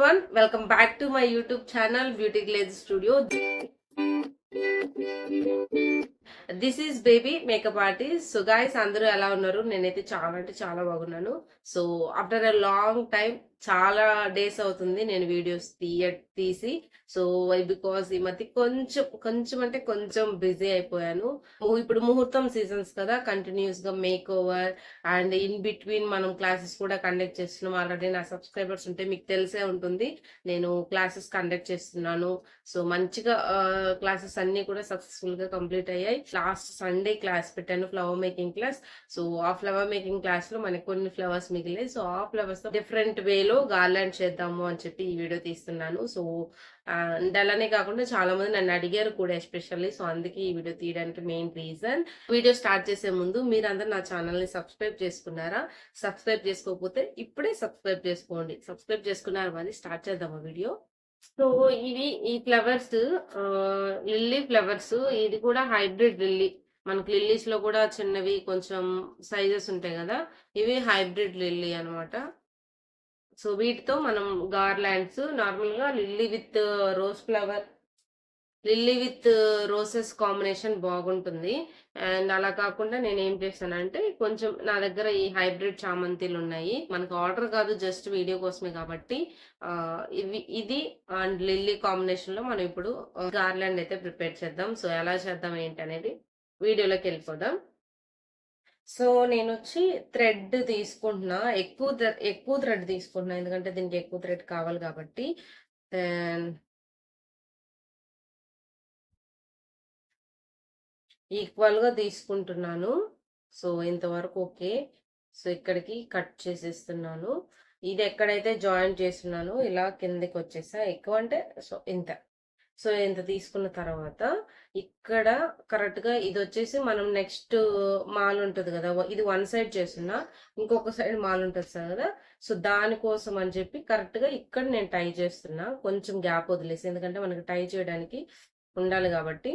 Everyone welcome back to my YouTube channel beauty glaze studio this is baby makeup artist so guys అందరూ ఎలా ఉన్నారు? నేనైతే చాలా అంటే చాలా బాగున్నాను. So after a long time చాలా డేస్ అవుతుంది. నేను వీడియోస్ తీయ తీసి సో బికాస్ ఈ మధ్య కొంచెం కొంచెం అంటే కొంచెం బిజీ అయిపోయాను. ఇప్పుడు ముహూర్తం సీజన్స్ కదా కంటిన్యూస్గా makeover and in between మనం క్లాసెస్ కూడా కండక్ట్ చేస్తున్నాం. ఆల్రెడీ నా సబ్స్క్రైబర్స్ ఉంటే మీకు తెలిసే ఉంటుంది. నేను క్లాసెస్ కండక్ట్ చేస్తున్నాను. సో మంచిగా క్లాసెస్ అన్ని కూడా సక్సెస్ఫుల్గా కంప్లీట్ అయ్యాయి. లాస్ట్ సండే క్లాస్ పెట్టాను ఫ్లవర్ మేకింగ్ క్లాస్ సో ఆ ఫ్లవర్ మేకింగ్ క్లాస్లో మనకి కొన్ని ఫ్లవర్స్ మిగిలాయి. సో ఆ ఫ్లవర్స్ డిఫరెంట్ వేలో గార్లాండ్ చేద్దాము అని చెప్పి ఈ వీడియో తీస్తున్నాను. సో అండ్ అలానే కాకుండా చాలా మంది నన్ను అడిగారు కూడా ఎస్పెషల్లీ. సో అందుకే ఈ వీడియో తీయడానికి మెయిన్ రీజన్. వీడియో స్టార్ట్ చేసే ముందు మీరందరూ నా ఛానల్ని సబ్స్క్రైబ్ చేసుకున్నారా? సబ్స్క్రైబ్ చేసుకోకపోతే ఇప్పుడే సబ్స్క్రైబ్ చేసుకోండి. సబ్స్క్రైబ్ చేసుకున్నారు మరి స్టార్ట్ చేద్దామా వీడియో? సో ఇవి ఈ ఫ్లవర్స్ లిల్లీ ఫ్లవర్స్ ఇది కూడా హైబ్రిడ్ లిల్లీ. మనకి లిల్లీస్లో కూడా చిన్నవి కొంచెం సైజెస్ ఉంటాయి కదా? ఇవి హైబ్రిడ్ లిల్లీ అన్నమాట. సో వీటితో మనం గార్లాండ్స్ నార్మల్గా lily with rose flower lily with roses combination బాగుంటుంది. అండ్ అలా కాకుండా నేను ఏం చేశానంటే కొంచెం నా దగ్గర ఈ హైబ్రిడ్ చామంతిలు ఉన్నాయి. మనకు ఆర్డర్ కాదు జస్ట్ వీడియో కోసమే కాబట్టి ఇవి ఇది అండ్ లిల్లీ కాంబినేషన్లో మనం ఇప్పుడు గార్లాండ్ అయితే ప్రిపేర్ చేద్దాం. సో ఎలా చేద్దాం ఏంటి అనేది వీడియోలోకి వెళ్ళిపోదాం. సో నేను వచ్చి థ్రెడ్ తీసుకుంటున్నా. ఎక్కువ ఎక్కువ థ్రెడ్ తీసుకుంటున్నా. ఎందుకంటే దీనికి ఎక్కువ థ్రెడ్ కావాలి కాబట్టి. దెన్ ఈక్వల్గా తీసుకుంటున్నాను. సో ఇంతవరకు ఓకే. సో ఇక్కడికి కట్ చేసేస్తున్నాను. ఇది ఎక్కడైతే జాయిన్ చేస్తున్నానో ఇలా కిందకి వచ్చేసా ఎక్కువ అంటే సో ఇంత. సో ఇంత తీసుకున్న తర్వాత ఇక్కడ కరెక్ట్గా ఇది వచ్చేసి మనం నెక్స్ట్ మాల్ ఉంటుంది కదా ఇది వన్ సైడ్ చేస్తున్నా ఇంకొక సైడ్ మాల్ ఉంటుంది సార్ కదా సో దానికోసం అని చెప్పి కరెక్ట్గా ఇక్కడ నేను టై చేస్తున్నా కొంచెం గ్యాప్ వదిలేసి ఎందుకంటే మనకి టై చేయడానికి ఉండాలి కాబట్టి.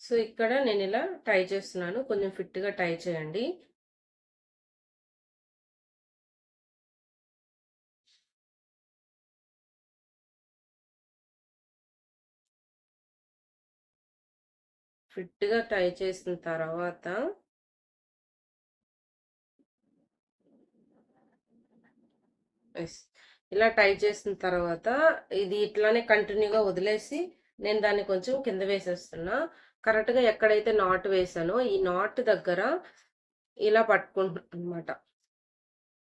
సో ఇక్కడ నేను ఇలా టై చేస్తున్నాను కొంచెం ఫిట్గా టై చేయండి. ఫిట్గా టై చేసిన తర్వాత ఎస్. ఇలా టై చేసిన తర్వాత ఇది ఇట్లానే కంటిన్యూగా వదిలేసి నేను దాన్ని కొంచెం కింద వేసేస్తున్నా. కరెక్ట్గా ఎక్కడైతే నాట్ వేసానో ఈ నాట్ దగ్గర ఇలా పట్టుకుంటున్నాను అనమాట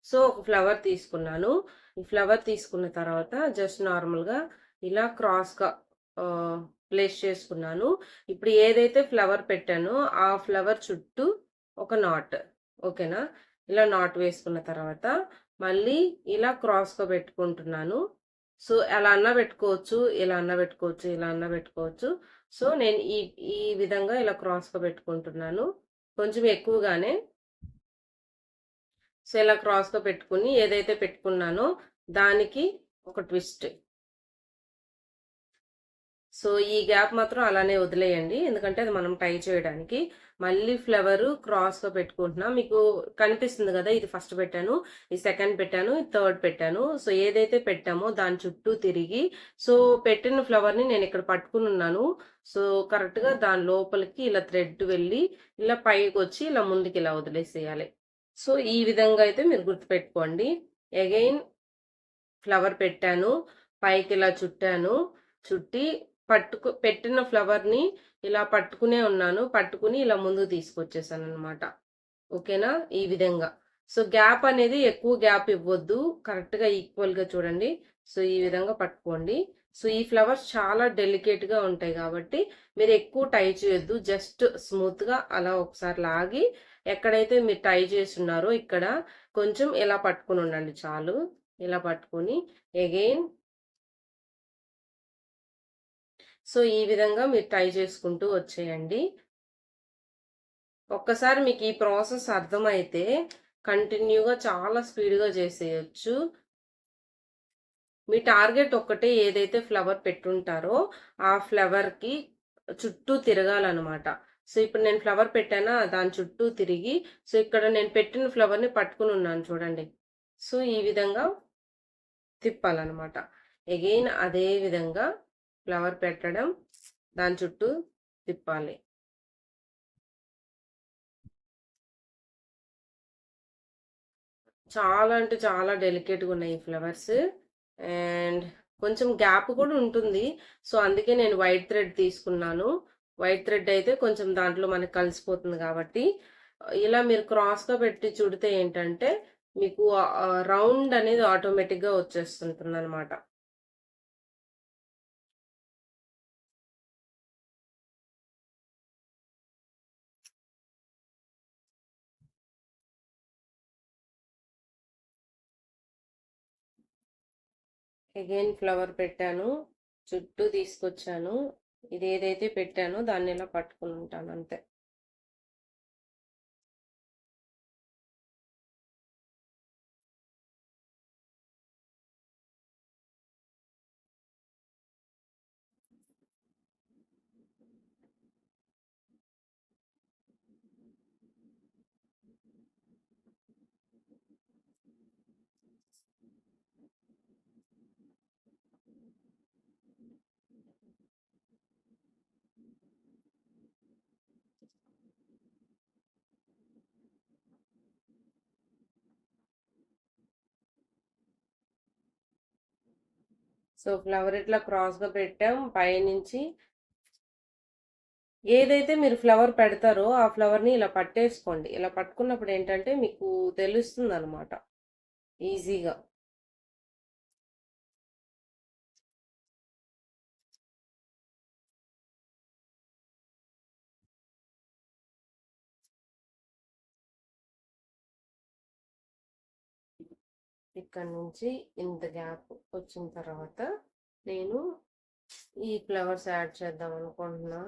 సో ఒక ఫ్లవర్ తీసుకున్నాను. ఈ ఫ్లవర్ తీసుకున్న తర్వాత జస్ట్ నార్మల్గా ఇలా క్రాస్గా ప్లేస్ చేసుకున్నాను. ఇప్పుడు ఏదైతే ఫ్లవర్ పెట్టానో ఆ ఫ్లవర్ చుట్టూ ఒక నాట్ ఓకేనా? ఇలా నాట్ వేసుకున్న తర్వాత మళ్ళీ ఇలా క్రాస్గా పెట్టుకుంటున్నాను. సో ఎలా అన్న పెట్టుకోవచ్చు ఇలా అన్న పెట్టుకోవచ్చు ఇలా అన్న పెట్టుకోవచ్చు. సో నేను ఈ ఈ విధంగా ఇలా క్రాస్గా పెట్టుకుంటున్నాను. కొంచెం ఎక్కువగానే. సో ఇలా క్రాస్గా పెట్టుకుని ఏదైతే పెట్టుకున్నానో దానికి ఒక ట్విస్ట్. సో ఈ గ్యాప్ మాత్రం అలానే వదిలేయండి. ఎందుకంటే అది మనం టై చేయడానికి. మళ్ళీ ఫ్లవర్ క్రాస్ పెట్టుకుంటున్నా. మీకు కనిపిస్తుంది కదా ఇది ఫస్ట్ పెట్టాను ఈ సెకండ్ పెట్టాను ఇది థర్డ్ పెట్టాను. సో ఏదైతే పెట్టామో దాని చుట్టూ తిరిగి సో పెట్టిన ఫ్లవర్ని నేను ఇక్కడ పట్టుకుని ఉన్నాను. సో కరెక్ట్గా దాని లోపలికి ఇలా థ్రెడ్ వెళ్ళి ఇలా పైకి వచ్చి ఇలా ముందుకి ఇలా వదిలేసేయాలి. సో ఈ విధంగా అయితే మీరు గుర్తుపెట్టుకోండి. అగైన్ ఫ్లవర్ పెట్టాను పైకి ఇలా చుట్టాను చుట్టి పట్టుకు పెట్టిన ఫ్లవర్ని ఇలా పట్టుకునే ఉన్నాను. పట్టుకుని ఇలా ముందు తీసుకొచ్చేసాను అనమాట ఓకేనా? ఈ విధంగా. సో గ్యాప్ అనేది ఎక్కువ గ్యాప్ ఇవ్వద్దు. కరెక్ట్గా ఈక్వల్గా చూడండి. సో ఈ విధంగా పట్టుకోండి. సో ఈ ఫ్లవర్స్ చాలా డెలికేట్గా ఉంటాయి కాబట్టి మీరు ఎక్కువ టై చేయొద్దు. జస్ట్ స్మూత్గా అలా ఒకసారి లాగి ఎక్కడైతే మీరు టై చేస్తున్నారో ఇక్కడ కొంచెం ఇలా పట్టుకుని ఉండండి చాలు. ఇలా పట్టుకొని అగైన్ సో ఈ విధంగా మీరు ట్రై చేసుకుంటూ వచ్చేయండి. ఒక్కసారి మీకు ఈ ప్రాసెస్ అర్థమైతే కంటిన్యూగా చాలా స్పీడ్గా చేసేయచ్చు. మీ టార్గెట్ ఒక్కటే ఏదైతే ఫ్లవర్ పెట్టుంటారో ఆ ఫ్లవర్కి చుట్టూ తిరగాలన్నమాట. సో ఇప్పుడు నేను ఫ్లవర్ పెట్టానా? దాని చుట్టూ తిరిగి సో ఇక్కడ నేను పెట్టిన ఫ్లవర్ని పట్టుకుని ఉన్నాను చూడండి. సో ఈ విధంగా తిప్పాలన్నమాట. ఎగైన్ అదే విధంగా ఫ్లవర్ పెట్టడం దాని చుట్టూ తిప్పాలి. చాలా అంటే చాలా డెలికేట్గా ఉన్నాయి ఈ ఫ్లవర్స్. అండ్ కొంచెం గ్యాప్ కూడా ఉంటుంది. సో అందుకే నేను వైట్ థ్రెడ్ తీసుకున్నాను. వైట్ థ్రెడ్ అయితే కొంచెం దాంట్లో మనకి కలిసిపోతుంది కాబట్టి ఇలా మీరు క్రాస్గా పెట్టి చుడితే ఏంటంటే మీకు రౌండ్ అనేది ఆటోమేటిక్గా వచ్చేస్తుంటుంది అనమాట అగైన్ ఫ్లవర్ పెట్టాను. చుట్టూ తీసుకొచ్చాను. ఇది ఏదైతే పెట్టానో దాన్ని ఇలా పట్టుకుని ఉంటాను అంతే. సో ఫ్లవర్ ఇట్లా క్రాస్గా పెట్టాం. పైనుంచి ఏదైతే మీరు ఫ్లవర్ పెడతారో ఆ ఫ్లవర్ని ఇలా పట్టేసుకోండి. ఇలా పట్టుకున్నప్పుడు ఏంటంటే మీకు తెలుస్తుంది అనమాట ఈజీగా. ఇక్కడ నుంచి ఇంత గ్యాప్ వచ్చిన తర్వాత నేను ఈ ఫ్లవర్స్ యాడ్ చేద్దాం అనుకుంటున్నా.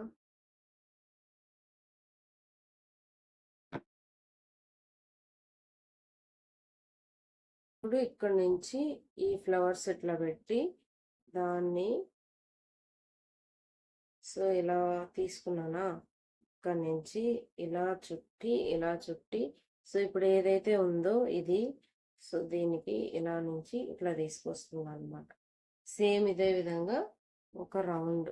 ఇప్పుడు ఇక్కడ నుంచి ఈ ఫ్లవర్స్ ఇట్లా పెట్టి దాన్ని సో ఇలా తీసుకున్నానా? ఇక్కడ నుంచి ఇలా చుట్టి ఇలా చుట్టి సో ఇప్పుడు ఏదైతే ఉందో ఇది సో దీనికి ఇలా నుంచి ఇట్లా తీసుకొస్తుంది అనమాట సేమ్ ఇదే విధంగా ఒక రౌండ్.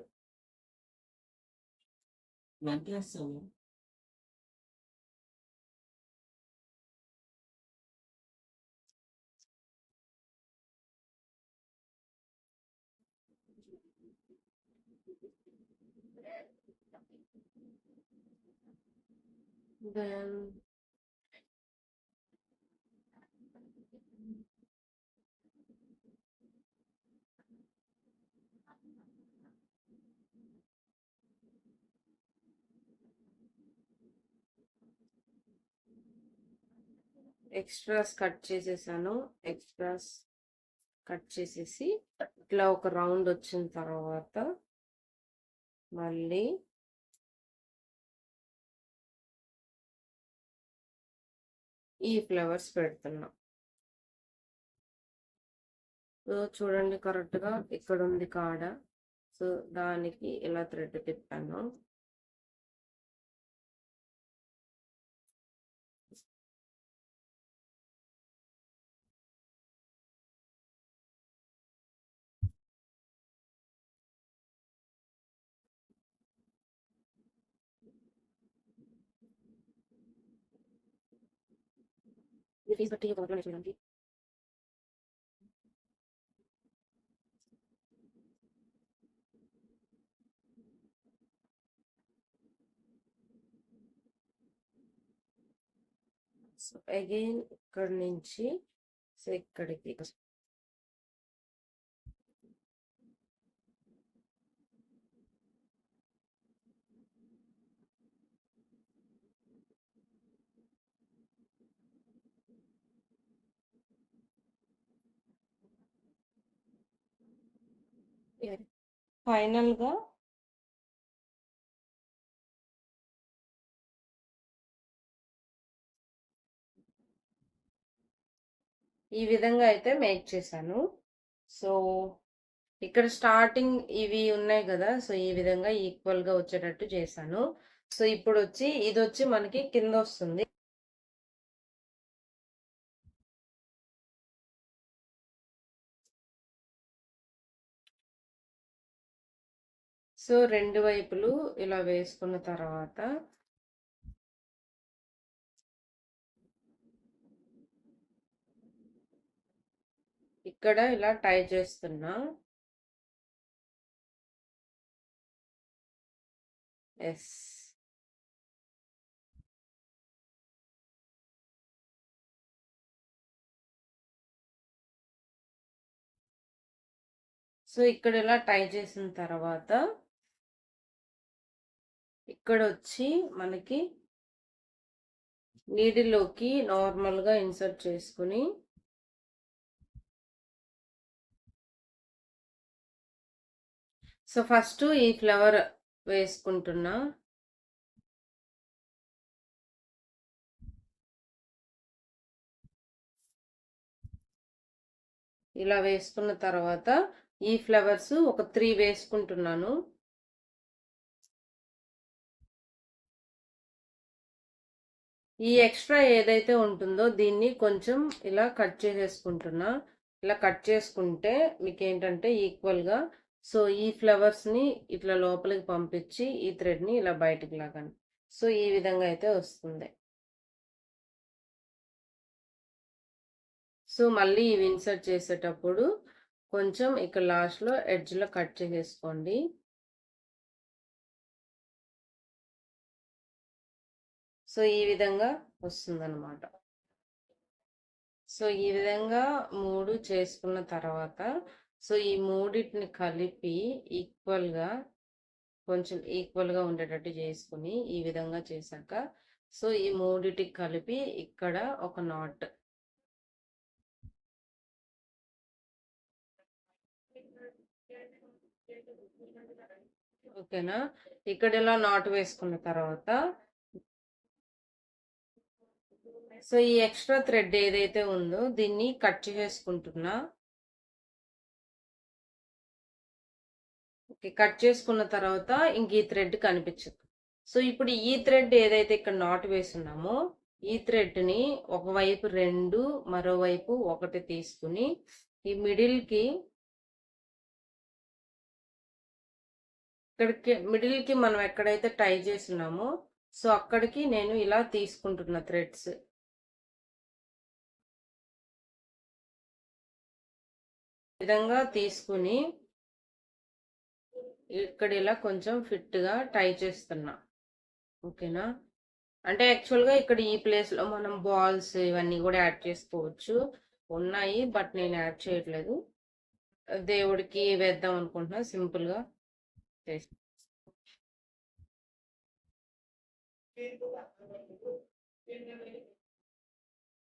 Then ఎక్స్ట్రాస్ కట్ చేసేసాను. ఎక్స్ట్రాస్ కట్ చేసేసి ఇట్లా ఒక రౌండ్ వచ్చిన తర్వాత మళ్ళీ ఈ ఫ్లవర్స్ పెడుతున్నాం. సో చూడండి కరెక్ట్గా ఇక్కడ ఉంది కాడ. సో దానికి ఇలా థ్రెడ్ తిప్పాను. ఇది ఫీజు బట్టి ఒక చూడండి సో అగైన్ ఇక్కడ నుంచి సో ఇక్కడికి ఫైనల్గా ఈ విధంగా అయితే మేక్ చేశాను. సో ఇక్కడ స్టార్టింగ్ ఇవి ఉన్నాయి కదా సో ఈ విధంగా ఈక్వల్గా వచ్చేటట్టు చేశాను. సో ఇప్పుడు వచ్చి ఇది వచ్చి మనకి కింద వస్తుంది సో రెండు వైపులు ఇలా వేసుకున్న తర్వాత ఇక్కడ ఇలా టై చేస్తున్నా. ఎస్. సో ఇక్కడ ఇలా టై చేసిన తర్వాత ఇక్కడ వచ్చి మనకి నీడిలోకి నార్మల్గా ఇన్సర్ట్ చేసుకుని సో ఫస్ట్ ఈ ఫ్లవర్ వేసుకుంటున్నా. ఇలా వేసుకున్న తర్వాత ఈ ఫ్లవర్స్ ఒక త్రీ వేసుకుంటున్నాను. ఈ ఎక్స్ట్రా ఏదైతే ఉంటుందో దీన్ని కొంచెం ఇలా కట్ చేసేసుకుంటున్నా. ఇలా కట్ చేసుకుంటే మీకు ఏంటంటే ఈక్వల్గా సో ఈ ఫ్లవర్స్ని ఇట్లా లోపలికి పంపించి ఈ థ్రెడ్ని ఇలా బయటికి లాగండి సో ఈ విధంగా అయితే వస్తుంది. సో మళ్ళీ ఇవి ఇన్సర్ట్ చేసేటప్పుడు కొంచెం ఇక్కడ లాస్ట్లో ఎడ్జ్లో కట్ చేసేసుకోండి. సో ఈ విధంగా వస్తుందన్నమాట. సో ఈ విధంగా మూడు చేసుకున్న తర్వాత సో ఈ మూడింటిని కలిపి ఈక్వల్గా కొంచెం ఈక్వల్గా ఉండేటట్టు చేసుకుని ఈ విధంగా చేశాక సో ఈ మూడిటికి కలిపి ఇక్కడ ఒక నాట్. ఓకేనా? ఇక్కడ ఇలా నాట్ వేసుకున్న తర్వాత సో ఈ ఎక్స్ట్రా థ్రెడ్ ఏదైతే ఉందో దీన్ని కట్ చేసుకుంటున్నా. ఓకే కట్ చేసుకున్న తర్వాత ఇంక ఈ థ్రెడ్ కనిపించదు. సో ఇప్పుడు ఈ థ్రెడ్ ఏదైతే ఇక్కడ నాట్ వేసున్నామో ఈ థ్రెడ్ని ఒకవైపు రెండు మరోవైపు ఒకటి తీసుకుని ఈ మిడిల్కి ఇక్కడికి మిడిల్కి మనం ఎక్కడైతే టై చేస్తున్నామో సో అక్కడికి నేను ఇలా తీసుకుంటున్న థ్రెడ్స్. విధంగా తీసుకుని ఇక్కడ ఇలా కొంచెం ఫిట్గా టై చేస్తున్నా. ఓకేనా? అంటే యాక్చువల్గా ఇక్కడ ఈ ప్లేస్లో మనం బాల్స్ ఇవన్నీ కూడా యాడ్ చేసుకోవచ్చు. ఉన్నాయి బట్ నేను యాడ్ చేయట్లేదు. దేవుడికి వేద్దాం అనుకుంటున్నా సింపుల్గా చేసి.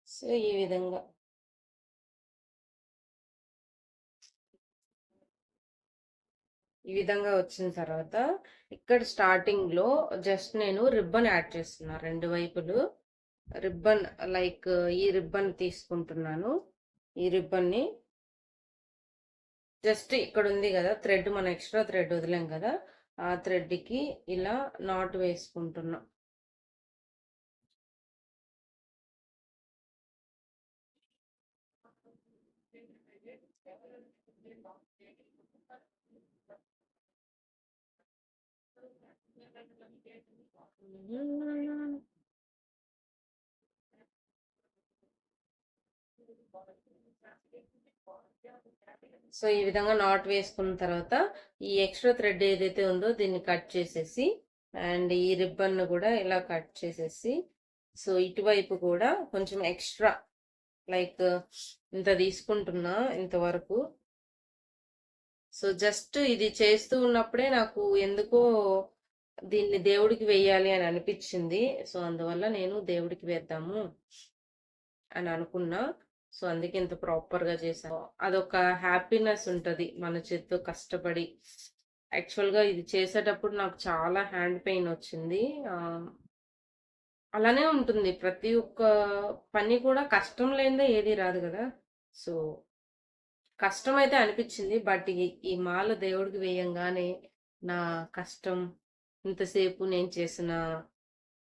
సో ఈ విధంగా. ఈ విధంగా వచ్చిన తర్వాత ఇక్కడ స్టార్టింగ్లో జస్ట్ నేను రిబ్బన్ యాడ్ చేస్తున్నా రెండు వైపులు. రిబ్బన్ లైక్ ఈ రిబ్బన్ తీసుకుంటున్నాను. ఈ రిబ్బన్ని జస్ట్ ఇక్కడ ఉంది కదా థ్రెడ్ మన ఎక్స్ట్రా థ్రెడ్ వదిలాం కదా ఆ థ్రెడ్కి ఇలా నాట్ వేసుకుంటున్నాం. సో ఈ విధంగా నాట్ వేసుకున్న తర్వాత ఈ ఎక్స్ట్రా థ్రెడ్ ఏదైతే ఉందో దీన్ని కట్ చేసేసి అండ్ ఈ రిబ్బన్ను కూడా ఇలా కట్ చేసేసి సో ఇటువైపు కూడా కొంచెం ఎక్స్ట్రా లైక్ ఇంత తీసుకుంటున్నా ఇంతవరకు. సో జస్ట్ ఇది చేస్తూ ఉన్నప్పుడే నాకు ఎందుకో దీన్ని దేవుడికి వేయాలి అని అనిపించింది. సో అందువల్ల నేను దేవుడికి వేద్దాము అని అనుకున్నా. సో అందుకే ఇంత ప్రాపర్గా చేశాను. అదొక హ్యాపీనెస్ ఉంటుంది. మన చేతితో కష్టపడి. యాక్చువల్గా ఇది చేసేటప్పుడు నాకు చాలా హ్యాండ్ పెయిన్ వచ్చింది. అలానే ఉంటుంది. ప్రతి ఒక్క పని కూడా కష్టం లేనిదే ఏది రాదు కదా. సో కష్టం అయితే అనిపించింది. బట్ ఈ మాల దేవుడికి వేయంగానే నా కష్టం ఇంతసేపు నేను చేసిన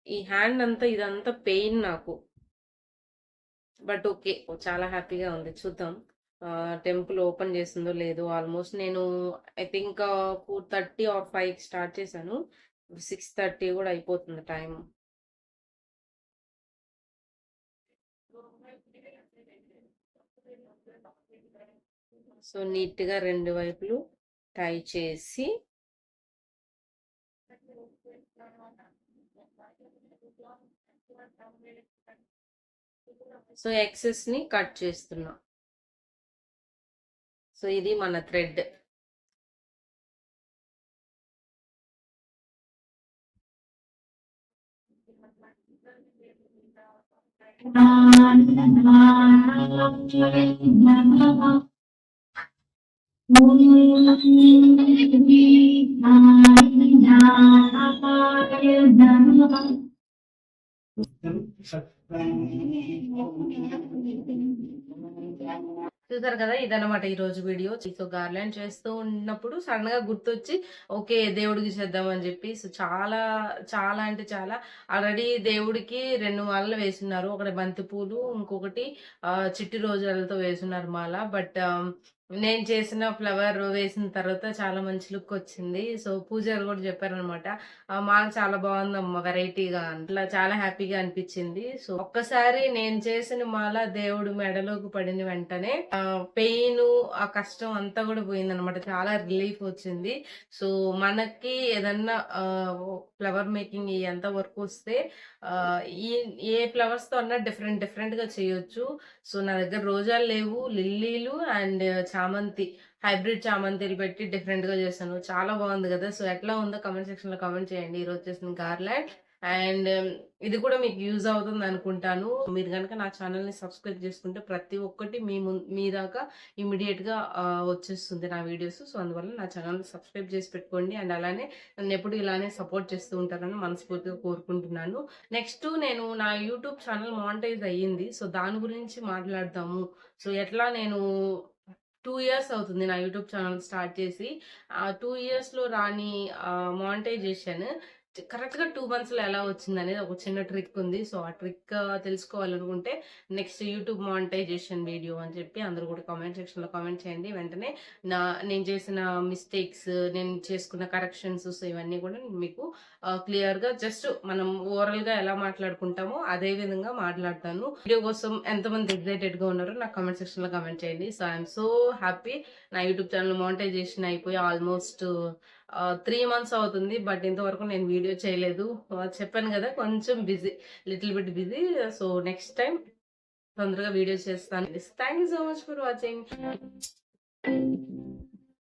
ఈ హ్యాండ్ అంతా ఇదంతా పెయిన్ నాకు. బట్ ఓకే చాలా హ్యాపీగా ఉంది. చూద్దాం. టెంపుల్ ఓపెన్ చేసిందో లేదో ఆల్మోస్ట్ నేను I think four thirty or five start చేశాను. సిక్స్ థర్టీ కూడా అయిపోతుంది టైం సో నీట్గా రెండు వైపులు టై చేసి సో ఎక్సెస్ని కట్ చేస్తున్నా. సో ఇది మన థ్రెడ్ చూసారు కదా ఇదన్నమాట ఈ రోజు వీడియో. సో గార్లాండ్ చేస్తూ ఉన్నప్పుడు సడన్గా గుర్తొచ్చి ఓకే దేవుడికి చేద్దాం అని చెప్పి సో చాలా చాలా అంటే చాలా ఆల్రెడీ దేవుడికి రెండు మాలలు వేసున్నారు. ఒకటి బంతి పూలు ఇంకొకటి చిట్టి రోజులతో వేసున్నారు మాల. బట్ నేను చేసిన ఫ్లవర్ వేసిన తర్వాత చాలా మంచి లుక్ వచ్చింది. సో పూజారు కూడా చెప్పారనమాట మాల చాలా బాగుందమ్మా వెరైటీగా అట్లా చాలా హ్యాపీగా అనిపించింది. సో ఒక్కసారి నేను చేసిన మాల దేవుడు మెడలోకి పడిన వెంటనే పెయిన్ ఆ కష్టం అంతా కూడా పోయిందనమాట. చాలా రిలీఫ్ వచ్చింది. సో మనకి ఏదన్నా ఫ్లవర్ మేకింగ్ ఎంత వర్క్ వస్తే ఈ ఏ ఫ్లవర్స్తో అన్నా డిఫరెంట్ డిఫరెంట్గా చేయొచ్చు. సో నా దగ్గర రోజాలు లేవు లిల్లీలు అండ్ చామంతి హైబ్రిడ్ చామంతిలు పెట్టి డిఫరెంట్గా చేస్తాను. చేశాను చాలా బాగుంది కదా. సో ఎట్లా ఉందో కమెంట్ సెక్షన్లో కమెంట్ చేయండి. ఈ రోజు చేసిన గార్లాండ్. అండ్ um, ఇది కూడా మీకు యూజ్ అవుతుంది అనుకుంటాను. మీరు కనుక నా ఛానల్ని సబ్స్క్రైబ్ చేసుకుంటే ప్రతి ఒక్కటి మీ ముం- మీ దాకా ఇమీడియట్గా వచ్చేస్తుంది నా వీడియోస్ సో అందువల్ల నా ఛానల్ని సబ్స్క్రైబ్ చేసి పెట్టుకోండి. అండ్ అలానే నన్ను ఎప్పుడు ఇలానే సపోర్ట్ చేస్తూ ఉంటారని మనస్ఫూర్తిగా కోరుకుంటున్నాను. నెక్స్ట్ నేను నా యూట్యూబ్ ఛానల్ మానిటైజ్ అయ్యింది. సో దాని గురించి మాట్లాడదాము. సో ఎట్లా నేను టూ ఇయర్స్ అవుతుంది నా యూట్యూబ్ ఛానల్ స్టార్ట్ చేసి. ఆ టూ ఇయర్స్లో రాని మానిటైజేషన్ కరెక్ట్గా టూ మంత్స్లో ఎలా వచ్చింది అనేది ఒక చిన్న ట్రిక్ ఉంది. సో ఆ ట్రిక్ తెలుసుకోవాలనుకుంటే నెక్స్ట్ యూట్యూబ్ మానిటైజేషన్ వీడియో అని చెప్పి అందరూ కూడా కామెంట్ సెక్షన్లో కామెంట్ చేయండి. వెంటనే నా నేను చేసిన మిస్టేక్స్ నేను చేసుకున్న కరెక్షన్స్ సో ఇవన్నీ కూడా మీకు క్లియర్గా జస్ట్ మనం ఓవరాల్గా ఎలా మాట్లాడుకుంటామో అదే విధంగా మాట్లాడతాను. వీడియో కోసం ఎంతమంది ఎగ్జైటెడ్గా ఉన్నారో నాకు కామెంట్ సెక్షన్లో కామెంట్ చేయండి. So I'm so happy. నా యూట్యూబ్ ఛానల్ మానిటైజేషన్ అయిపోయి ఆల్మోస్ట్ త్రీ మంత్స్ అవుతుంది బట్ ఇంతవరకు నేను వీడియో చేయలేదు. చెప్పాను కదా కొంచెం busy little bit busy so next time తొందరగా వీడియో చేస్తాను. Thank you so much for watching